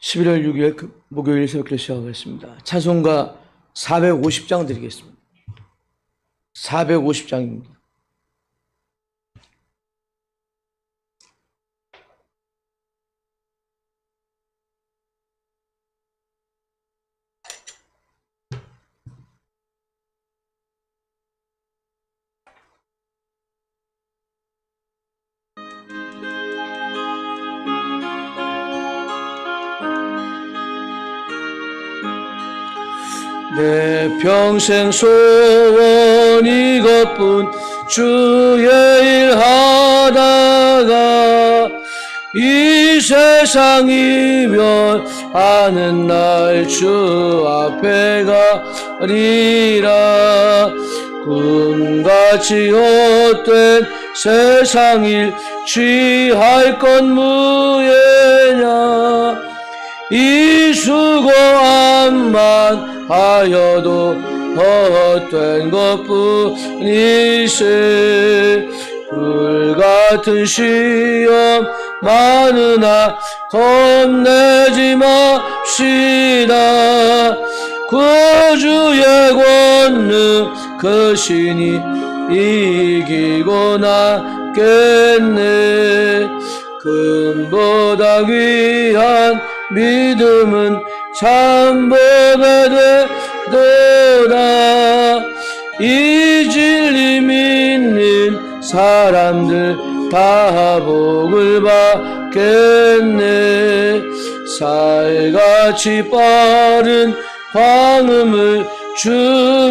11월 6일 그 목요일 새벽기도 시작하겠습니다. 찬송가 450장 드리겠습니다. 450장입니다. 내 평생 소원 이것뿐 주의 일 하다가 이 세상 이별하는 날 주 앞에 가리라. 꿈같이 헛된 세상 일 취할 건 무예냐 이 수고함만 하여도 헛된 것뿐이세 불같은 시험 많으나 겁내지 맙시다. 구주의 권능 그 신이 이기고 나겠네. 금보다 귀한 믿음은 참복에 되도다. 이 진리 믿는 사람들 다 복을 받겠네. 살같이 빠른 광음을 주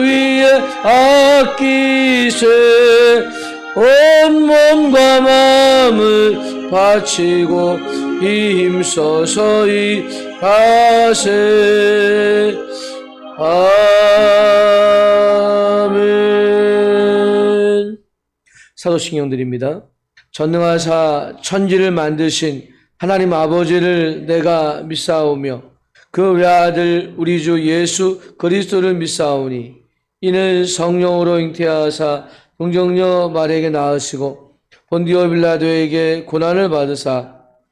위에 아끼세. 온 몸과 마음을 바치고 힘써서 일하세 아멘 사도신경 드립니다. 전능하사 천지를 만드신 하나님 아버지를 내가 믿사오며 그 외아들 우리 주 예수 그리스도를 믿사오니 이는 성령으로 잉태하사 동정녀 마리에게 낳으시고 본디오 빌라도에게 고난을 받으사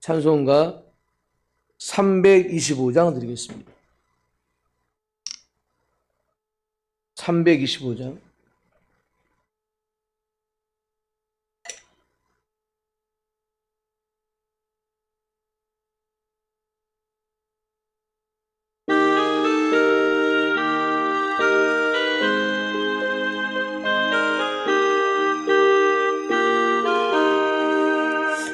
찬송가 325장 드리겠습니다. 325장.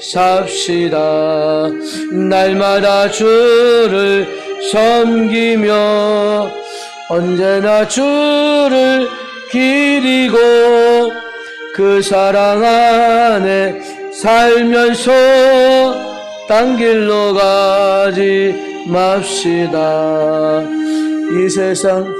삽시다. 날마다 주를 섬기며 언제나 주를 기리고 그 사랑 안에 살면서 딴 길로 가지 맙시다. 이 세상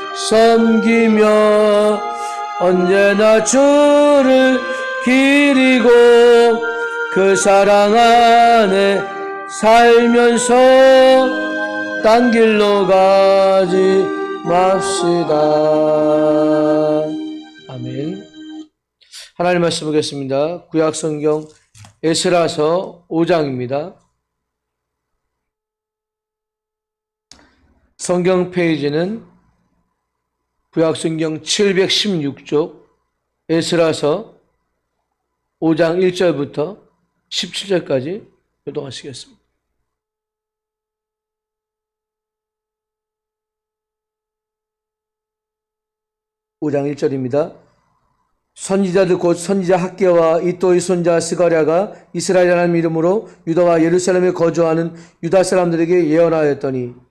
섬기며 언제나 주를 기리고 그 사랑 안에 살면서 딴 길로 가지 맙시다. 아멘. 하나님 말씀 보겠습니다. 구약 성경 에스라서 5장입니다. 성경 페이지는 구약 성경 716쪽 에스라서 5장 1절부터 17절까지 교독하시겠습니다. 오장 1절입니다. 선지자들 곧 선지자 학계와 이또의 손자 스가랴가 이스라엘이라는 이름으로 유다와 예루살렘에 거주하는 유다 사람들에게 예언하였더니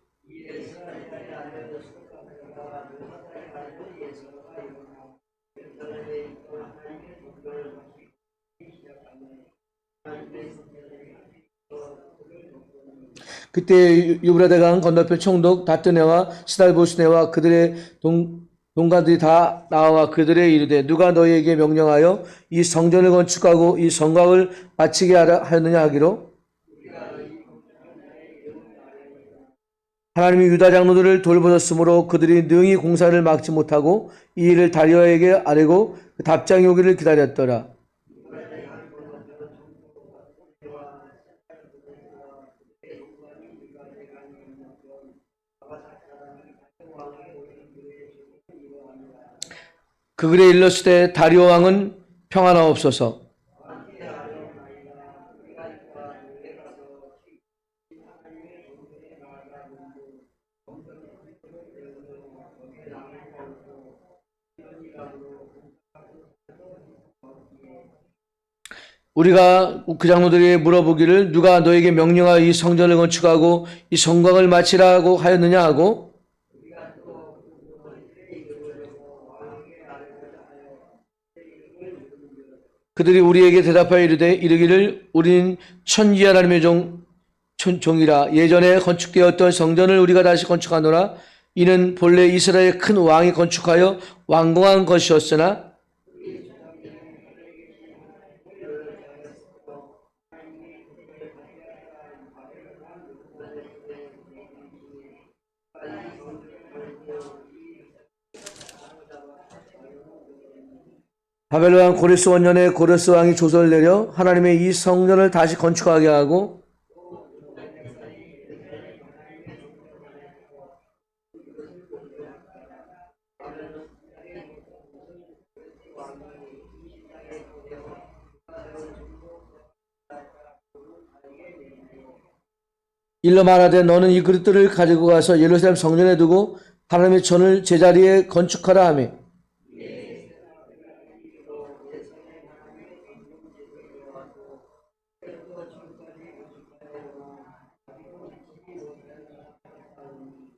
그때 유브라데강 건너편 총독 다뜨네와 시달보스네와 그들의 동, 동관들이 다 나와 그들의 이르되 누가 너희에게 명령하여 이 성전을 건축하고 이 성곽을 마치게 하였느냐 하기로 하나님이 유다 장로들을 돌보셨으므로 그들이 능히 공사를 막지 못하고 이 일을 다리아에게 아뢰고 그 답장이 오기를 기다렸더라. 그 글에 일렀을 때 다리오 왕은 평안하 없어서 우리가 그 장로들에게 물어보기를 누가 너에게 명령하여 이 성전을 건축하고 이 성곽을 마치라고 하였느냐 하고 그들이 우리에게 대답하여 이르되 이르기를 우리는 천지 하나님의 종 천- 종이라. 예전에 건축되었던 성전을 우리가 다시 건축하노라. 이는 본래 이스라엘 큰 왕이 건축하여 완공한 것이었으나 바벨론 왕 고레스 원년에 고레스 왕이 조서를 내려 하나님의 이 성전을 다시 건축하게 하고 일러 말하되 너는 이 그릇들을 가지고 가서 예루살렘 성전에 두고 하나님의 전을 제자리에 건축하라 하며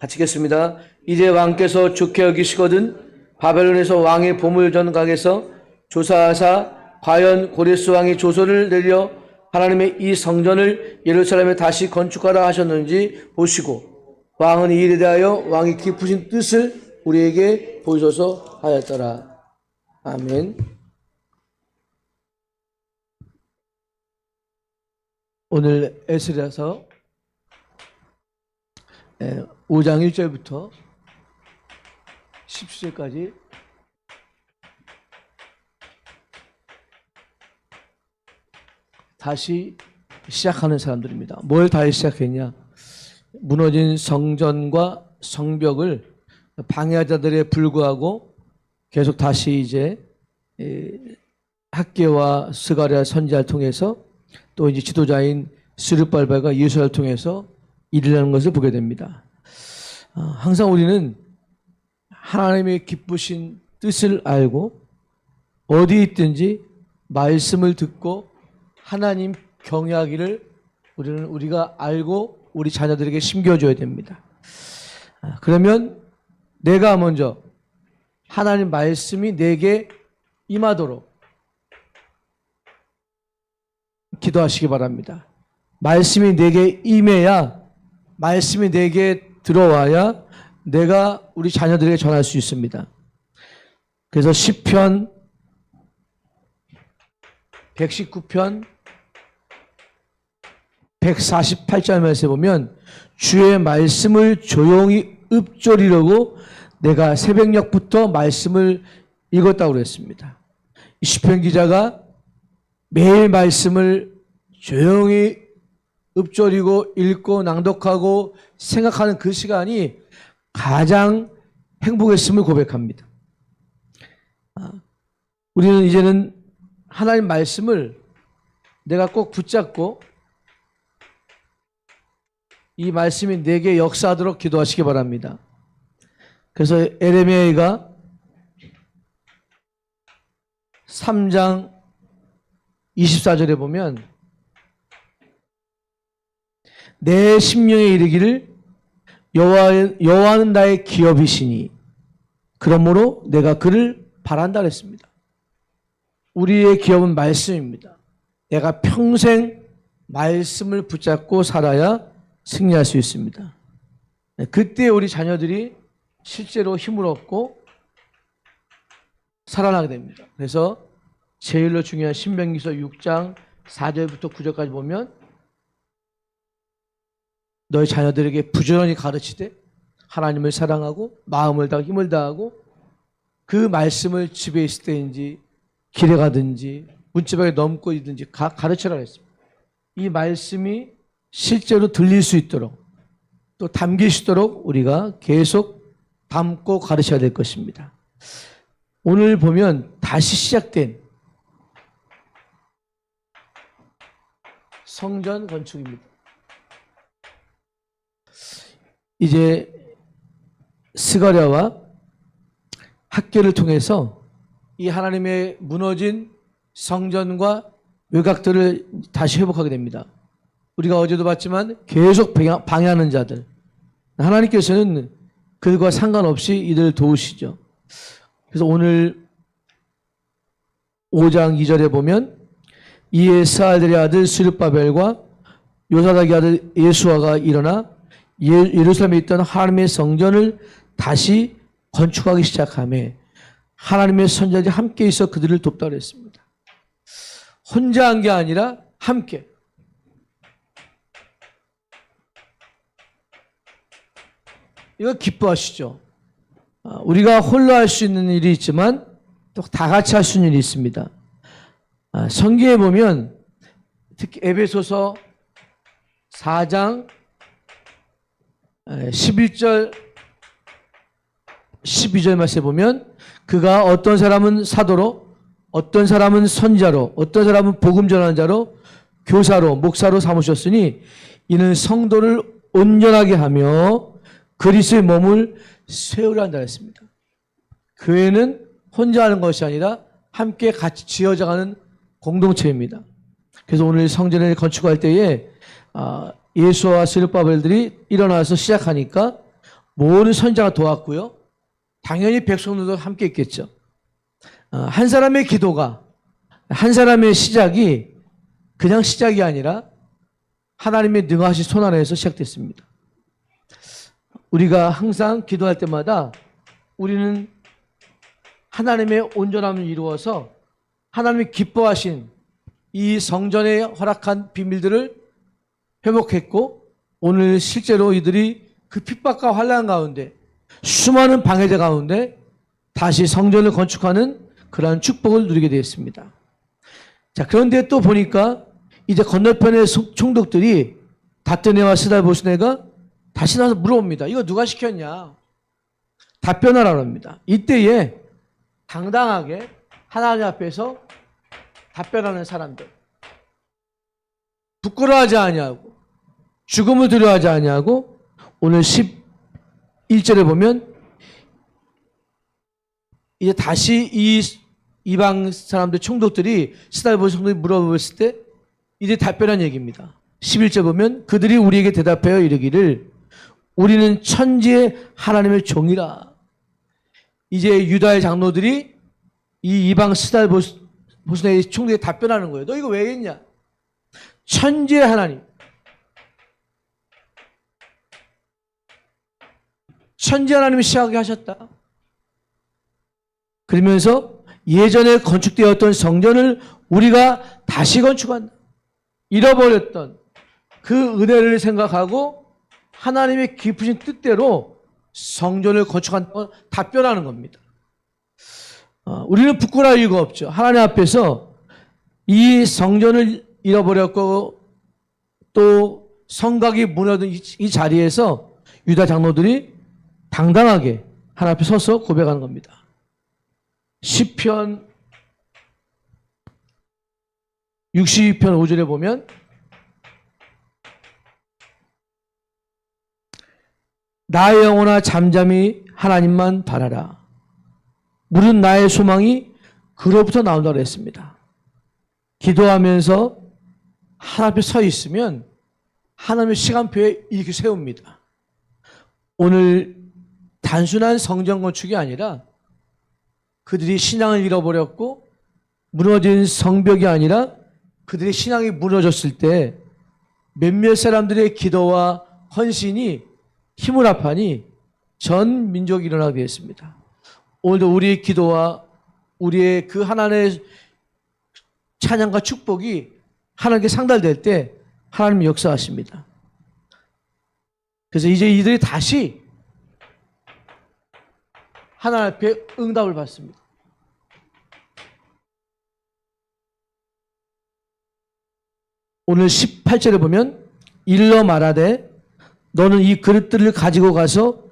바치겠습니다. 이제 왕께서 좋게 여기시거든 바벨론에서 왕의 보물 전각에서 조사하사 과연 고레스 왕이 조서를 내려 하나님의 이 성전을 예루살렘에 다시 건축하라 하셨는지 보시고 왕은 이 일에 대하여 왕이 깊으신 뜻을 우리에게 보여줘서 하였더라. 아멘. 오늘 에스라서 5장 1절부터 17절까지 다시 시작하는 사람들입니다. 뭘 다시 시작했냐? 무너진 성전과 성벽을 방해자들에 불구하고 계속 다시 이제 에, 학계와 스가랴 선지자를 통해서 또 이제 지도자인 스르발바가 예수를 통해서 일어나는 것을 보게 됩니다. 아, 항상 우리는 하나님의 기쁘신 뜻을 알고 어디 있든지 말씀을 듣고 하나님 경외하기를 우리는 우리가 알고 우리 자녀들에게 심겨줘야 됩니다. 아, 그러면 내가 먼저 하나님 말씀이 내게 임하도록 기도하시기 바랍니다. 말씀이 내게 임해야 말씀이 내게 들어와야 내가 우리 자녀들에게 전할 수 있습니다. 그래서 시편 119편 148절 말씀에 보면 주의 말씀을 조용히 읊조리려고 내가 새벽녘부터 말씀을 읽었다고 그랬습니다. 이 시편 기자가 매일 말씀을 조용히 읊조리고 읽고 낭독하고 생각하는 그 시간이 가장 행복했음을 고백합니다. 아, 우리는 이제는 하나님 말씀을 내가 꼭 붙잡고 이 말씀이 내게 역사하도록 기도하시기 바랍니다. 그래서 에레미야가 3장 24절에 보면 내 심령에 이르기를 여호와 여호와 는 나의 기업이시니 그러므로 내가 그를 바란다 그랬습니다. 우리의 기업은 말씀입니다. 내가 평생 말씀을 붙잡고 살아야 승리할 수 있습니다. 네, 그때 우리 자녀들이 실제로 힘을 얻고 살아나게 됩니다. 그래서 제일로 중요한 신명기서 6장 4절부터 9절까지 보면 너희 자녀들에게 부지런히 가르치되 하나님을 사랑하고 마음을 다 힘을 다하고 그 말씀을 집에 있을 때인지 길에 가든지 문지방에 넘고 있든지 가, 가르치라 했습니다. 이 말씀이 실제로 들릴 수 있도록 또 담기시도록 우리가 계속 담고 가르쳐야 될 것입니다. 오늘 보면 다시 시작된 성전 건축입니다. 이제 스가랴와 학교를 통해서 이 하나님의 무너진 성전과 외곽들을 다시 회복하게 됩니다. 우리가 어제도 봤지만 계속 방해하는 자들. 하나님께서는 그들과 상관없이 이들을 도우시죠. 그래서 오늘 5장 2절에 보면 이에 스알들의 아들 스룹바벨과 요사닥의 아들 예수아가 일어나 예, 예루살렘에 있던 하나님의 성전을 다시 건축하기 시작함에 하나님의 선자들이 함께 있어 그들을 돕다 그랬습니다. 혼자 한 게 아니라 함께. 이거 기뻐하시죠. 아, 우리가 홀로 할 수 있는 일이 있지만 또 다 같이 할 수 있는 일이 있습니다. 아, 성경에 보면 특히 에베소서 4장 11절 12절 말씀에 보면 그가 어떤 사람은 사도로 어떤 사람은 선자로 어떤 사람은 복음 전하는 자로 교사로 목사로 삼으셨으니 이는 성도를 온전하게 하며 그리스의 몸을 세우라 한다 했습니다. 교회는 혼자 하는 것이 아니라 함께 같이 지어져가는 공동체입니다. 그래서 오늘 성전을 건축할 때에 아, 예수와 스룹바벨들이 일어나서 시작하니까 모든 선자가 도왔고요. 당연히 백성들도 함께 있겠죠. 아, 한 사람의 기도가 한 사람의 시작이 그냥 시작이 아니라 하나님의 능하신 손 아래에서 시작됐습니다. 우리가 항상 기도할 때마다 우리는 하나님의 온전함을 이루어서 하나님이 기뻐하신 이 성전에 허락한 비밀들을 회복했고 오늘 실제로 이들이 그 핍박과 환란 가운데 수많은 방해자 가운데 다시 성전을 건축하는 그러한 축복을 누리게 되었습니다. 자, 그런데 또 보니까 이제 건너편의 소- 총독들이 다뜨네와 스달보스네가 다시 나서 물어봅니다. 이거 누가 시켰냐? 답변하라고 합니다. 이때에 당당하게 하나님 앞에서 답변하는 사람들. 부끄러워하지 아니하고 죽음을 두려워하지 아니하고 오늘 11절에 보면 이제 다시 이 이방 사람들 총독들이 스달보스 총독이 물어봤을 때 이제 답변한 얘기입니다. 11절 보면 그들이 우리에게 대답하여 이르기를 우리는 천지의 하나님의 종이라. 이제 유다의 장로들이 이 이방 스달 보스의 총독에 답변하는 거예요. 너 이거 왜 했냐? 천지의 하나님. 천지 하나님이 시작하게 하셨다. 그러면서 예전에 건축되었던 성전을 우리가 다시 건축한다. 잃어버렸던 그 은혜를 생각하고 하나님의 깊으신 뜻대로 성전을 건축한다고 답변하는 겁니다. 어, 우리는 부끄러울 이유가 없죠. 하나님 앞에서 이 성전을 잃어버렸고 또 성곽이 무너진 이, 이 자리에서 유다 장로들이 당당하게 하나님 앞에 서서 고백하는 겁니다. 시편 62편 5절에 보면 나의 영혼아 잠잠히 하나님만 바라라. 물은 나의 소망이 그로부터 나온다고 했습니다. 기도하면서 하나님 앞에 서 있으면 하나님의 시간표에 이렇게 세웁니다. 오늘 단순한 성전 건축이 아니라 그들이 신앙을 잃어버렸고 무너진 성벽이 아니라 그들의 신앙이 무너졌을 때 몇몇 사람들의 기도와 헌신이 힘을 합하니 전 민족이 일어나게 되었습니다. 오늘도 우리의 기도와 우리의 그 하나님의 찬양과 축복이 하나님께 상달될 때 하나님 역사하십니다. 그래서 이제 이들이 다시 하나님 앞에 응답을 받습니다. 오늘 18절에 보면 일러 말하되 너는 이 그릇들을 가지고 가서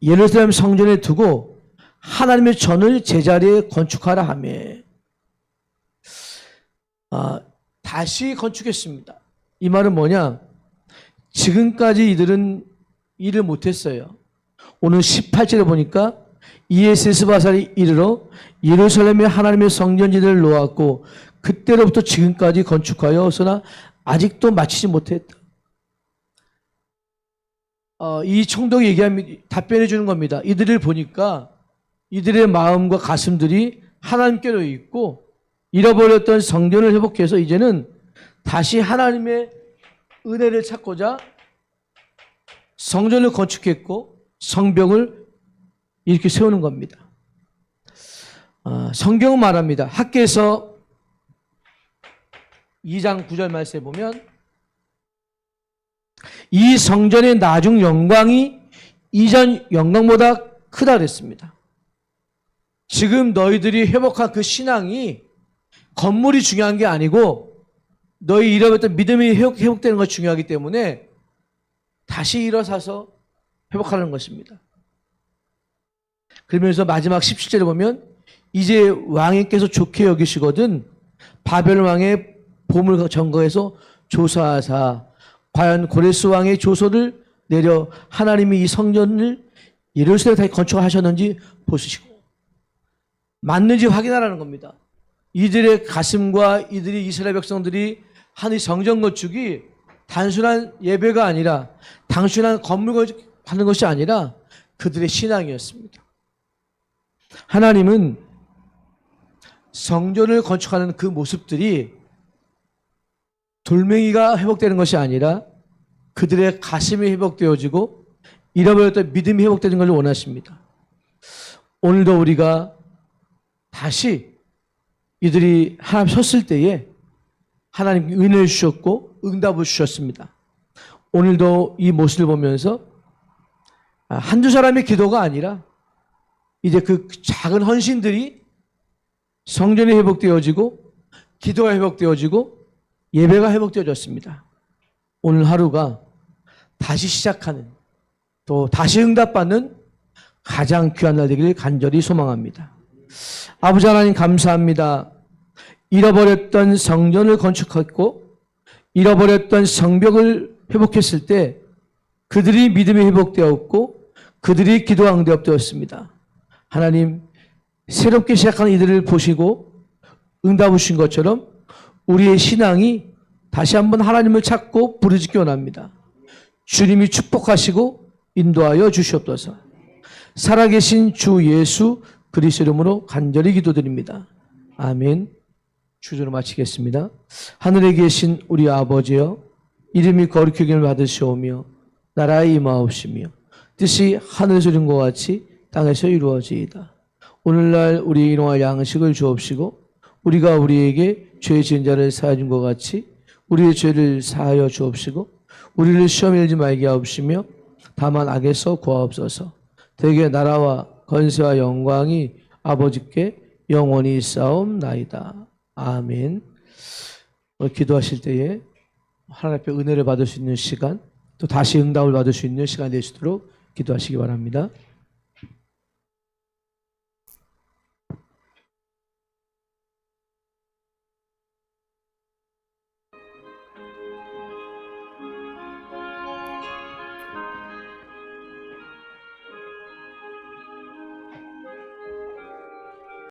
예루살렘 성전에 두고 하나님의 전을 제자리에 건축하라 하며 아, 다시 건축했습니다. 이 말은 뭐냐? 지금까지 이들은 일을 못했어요. 오늘 18절에 보니까 이에 세스 바살이 이르러 예루살렘에 하나님의 성전지를 놓았고 그때로부터 지금까지 건축하여서나 아직도 마치지 못했다. 어, 이 총독이 얘기하면 답변해 주는 겁니다. 이들을 보니까 이들의 마음과 가슴들이 하나님께로 있고 잃어버렸던 성전을 회복해서 이제는 다시 하나님의 은혜를 찾고자 성전을 건축했고 성벽을 이렇게 세우는 겁니다. 아, 성경은 말합니다. 학계에서 2장 9절 말씀에 보면 이 성전의 나중 영광이 이전 영광보다 크다 그랬습니다. 지금 너희들이 회복한 그 신앙이 건물이 중요한 게 아니고 너희 잃어버렸던 믿음이 회복, 회복되는 것이 중요하기 때문에 다시 일어서서 회복하는 것입니다. 그러면서 마지막 17절에 보면 이제 왕님께서 좋게 여기시거든 바벨 왕의 보물 점거해서 조사하사 과연 고레스 왕의 조서를 내려 하나님이 이 성전을 예루살렘에 다시 건축하셨는지 보시고 맞는지 확인하라는 겁니다. 이들의 가슴과 이들이 이스라엘 백성들이 한이 성전 건축이 단순한 예배가 아니라 단순한 건물 하는 것이 아니라 그들의 신앙이었습니다. 하나님은 성전을 건축하는 그 모습들이 돌멩이가 회복되는 것이 아니라 그들의 가슴이 회복되어지고 잃어버렸던 믿음이 회복되는 것을 원하십니다. 오늘도 우리가 다시 이들이 하나님 섰을 때에 하나님 은혜를 주셨고 응답을 주셨습니다. 오늘도 이 모습을 보면서 아, 한두 사람의 기도가 아니라 이제 그 작은 헌신들이 성전이 회복되어지고 기도가 회복되어지고 예배가 회복되어졌습니다. 오늘 하루가 다시 시작하는 또 다시 응답받는 가장 귀한 날 되기를 간절히 소망합니다. 아버지 하나님 감사합니다. 잃어버렸던 성전을 건축했고 잃어버렸던 성벽을 회복했을 때 그들이 믿음이 회복되었고 그들이 기도가 응답되었습니다. 하나님 새롭게 시작하는 이들을 보시고 응답을 주신 것처럼 우리의 신앙이 다시 한번 하나님을 찾고 부르짖기 원합니다. 주님이 축복하시고 인도하여 주시옵소서. 살아계신 주 예수 그리스도 이름으로 간절히 기도드립니다. 아멘. 주저로 마치겠습니다. 하늘에 계신 우리 아버지여 이름이 거룩하기를 받으시오며 나라의 임하옵시며 뜻이 하늘에서 이룬 것 같이 땅에서 이루어지이다. 오늘날 우리 일용할 양식을 주옵시고 우리가 우리에게 죄 지은 자를 사하여 준것 같이 우리의 죄를 사하여 주옵시고 우리를 시험에 들지 말게 하옵시며 다만 악에서 구하옵소서 대개 나라와 건세와 영광이 아버지께 영원히 싸움나이다. 아멘. 기도하실 때에 하나님 앞에 은혜를 받을 수 있는 시간 또 다시 응답을 받을 수 있는 시간 되시도록 기도하시기 바랍니다.